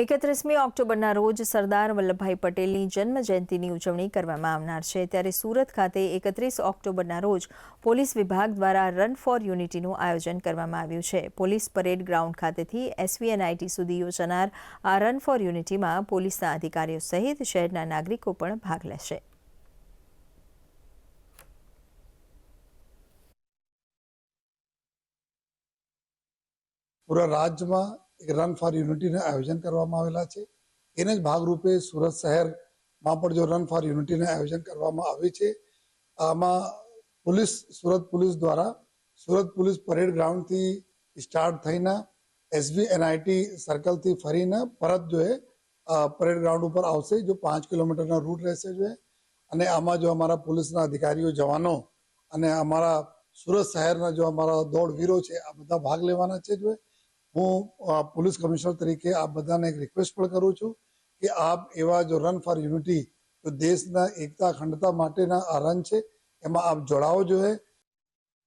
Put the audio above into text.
એકત્રીસમી ઓક્ટોબરના રોજ સરદાર વલ્લભભાઈ પટેલની જન્મ જયંતિની ઉજવણી કરવામાં આવનાર છે. ત્યારે સુરત ખાતે એકત્રીસ ઓક્ટોબરના રોજ પોલીસ વિભાગ દ્વારા રન ફોર યુનિટીનું આયોજન કરવામાં આવ્યું છે. પોલીસ પરેડ ગ્રાઉન્ડ ખાતેથી એસવીએનઆઈટી સુધી યોજાનાર આ રન ફોર યુનિટીમાં પોલીસના અધિકારીઓ સહિત શહેરના નાગરિકો પણ ભાગ લેશે. પૂરા રાજ્યમાં એક રન ફોર યુનિટીનું આયોજન કરવામાં આવેલા છે એને જ ભાગરૂપે સુરત શહેરમાં પણ જો રન ફોર યુનિટીનું આયોજન કરવામાં આવ્યું છે, આમાં પોલીસ, સુરત પોલીસ દ્વારા સુરત પોલીસ પરેડ ગ્રાઉન્ડથી સ્ટાર્ટ થઈને એસબી એનઆઈટી સર્કલથી ફરીને પરત જો એ પરેડ ગ્રાઉન્ડ ઉપર આવશે, જો પાંચ કિલોમીટરનો રૂટ રહેશે જો અને આમાં જો અમારા પોલીસના અધિકારીઓ, જવાનો અને અમારા સુરત શહેરના જો અમારા દોડવીરો છે, આ બધા ભાગ લેવાના છે જો. હું પોલીસ કમિશનર તરીકે આપ બધાને એક રિક્વેસ્ટ પણ કરું છું કે આપ એવા જો રન ફોર યુનિટી જો દેશના એકતા, અખંડતા માટેના આ રન છે, એમાં આપ જોડાવો જોઈએ